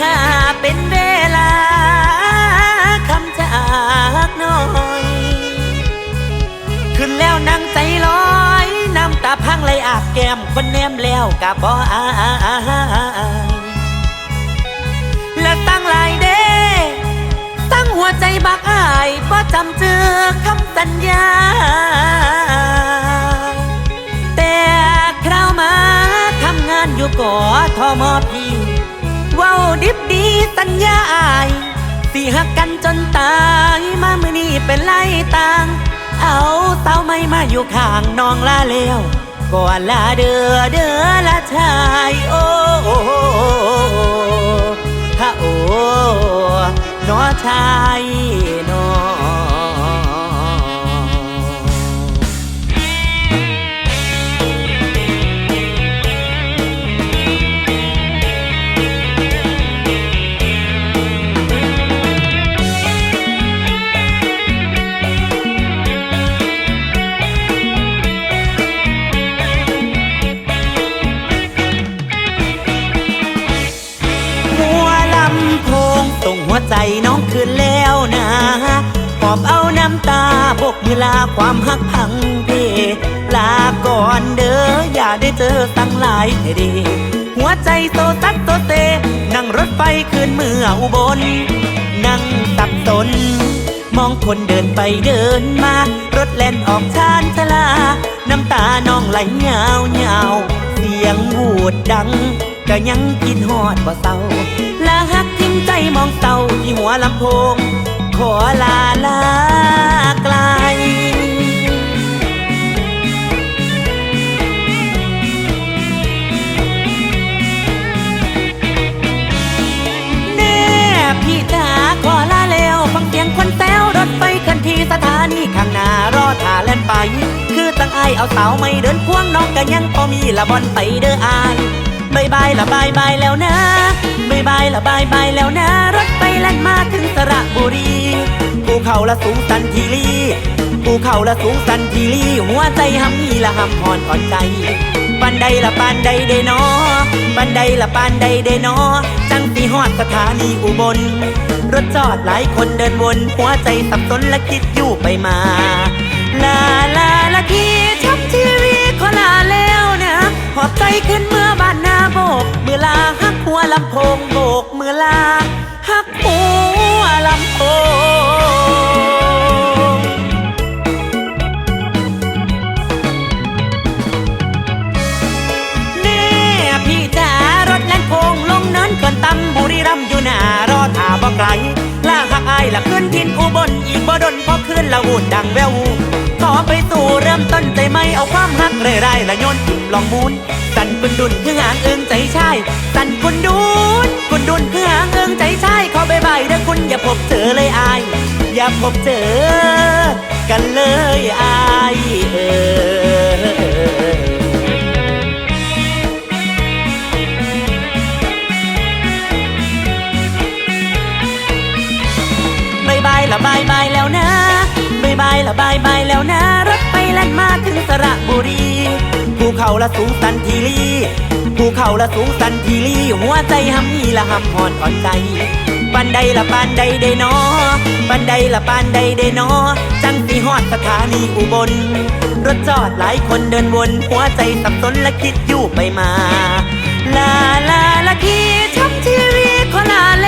หาเป็นเวลาคำจากน้อย ขึ้นแล้วนั่งใจลอยน้ำตาพังไหลอาบแก้มคนแนมแล้วกับบ่อายและตั้งหลายเด้ตั้งหัวใจบักอายบ่จำเจอคำสัญญา แต่คราวมาทำงานอยู่ก่อทอมอพี่ ว้าดิบดีสัญญาอายสิหักกันจนตายมามือนี้เป็นไรต่าง เอาเต้าไม่มาอยู่ข้างน้องลาเล้วก่อนลาเดือเดือละชายโอ้โอ้โอ้ฮะโอ้นอชาย ใจน้องคืนแล้วนะหอบเอาน้ำตาบกมือลาความหักพังเพลาก่อนเด้ออย่าได้เจอตั้งหลายเดหัวใจโซซัดโซเซนั่งรถไฟคืนเมื่ออุบล นั่งสับสนมองคนเดินไปเดินมา รถแล่นออกชานชลา น้ำตาน้องไหลยาวยาวเสียงวูดดัง ก็ยังกินหอดบ่เศร้าลาหัก มองเศร้าที่หัวลำโพง ขอลาลาไกลแน่พี่จ๋าขอลาแล้วฟังเสียงคนแซวรถไฟคันทีสถานีข้างหน้ารอท่าแล่นไป คือตั้งไอเอาสาวไม่เดินควงน้องก็ยังพอมีละบอนไปเด้ออายบายบายละบายบายแล้วนะ บายบายละบายบายแล้วนะ รถไฟแล่นมาถึงสระบุรีภูเขาละสูงสันทีลีภูเขาละสูงสันทีลีหัวใจหำมีละหำหอนอ่อนใจปันใดละปานใดเดนอปันใดละปานใดเดนอจังสีฮอดสถานีอุบล รถจอดหลายคนเดินวน หัวใจสับสนและคิดอยู่ไปมา ลาลาละที่ชับชีวิตขอลาแล้วนะหอบใจขึ้นเมื่อ ลำโพงโบกมือลาหักหัวลำโพงแน่พี่จ๋ารถแล่นโพงลงเนินก่อนตำบุรีรัมย์อยู่หน้ารอท่าบ่ไกลล่าหักอายละขึ้นทินอุบลอีกบ่ดนพอขึ้นละวูดดังแววขอไปสู่เริ่มต้นใจไม่เอาความหักเร่ไรละโยนลองมูน สั่นกุนดุนคือหางเอิงใจชาย สั่นกุนดุนกุนดุนคือหางเอิงใจชายขอไปบายเด้อคุณอย่าพบเจอเลยอาย อย่าพบเจอ กันเลยอายเออละบายบายแล้วนะบายบายละบายบายแล้วนะ รถไฟแล่นมาถึงสระบุรี เขาละสูงสันทีลีภูเขาละสูงสันทีลีหัวใจหำมีละหำหอนอ่อนใจปันใดละปานใดเดนอปันใดละปานใดเดนอจังสีฮอดสถานีอุบล รถจอดหลายคนเดินวน หัวใจสับสนและคิดอยู่ไปมา ลาลาละคีช้ำชีวิตขอลาแล้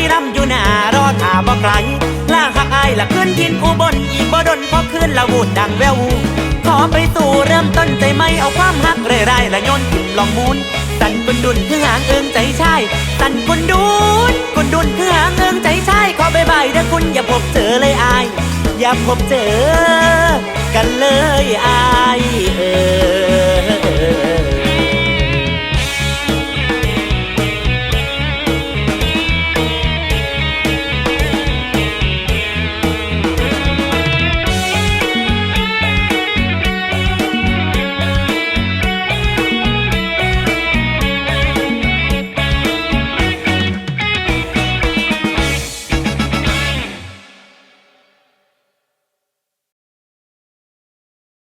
รีรัมอยู่หน้ารอท่าบ่ไกลล่าหักอายละขึ้นทินอุบลอีกบ่ดนพอขึ้นละวูดดังแววขอไปสู่เริ่มต้นใจไม่เอาความหักเร่ไรละโยนทิมลองมูนสันกุนดุนคือหางเอิงใจชายสันกุนดุนกุนดุนคือหางเอิงใจชายขอบายบายเด้อคุณอย่าพบเจอเลยอาย อย่าพบเจอกันเลยอายเออ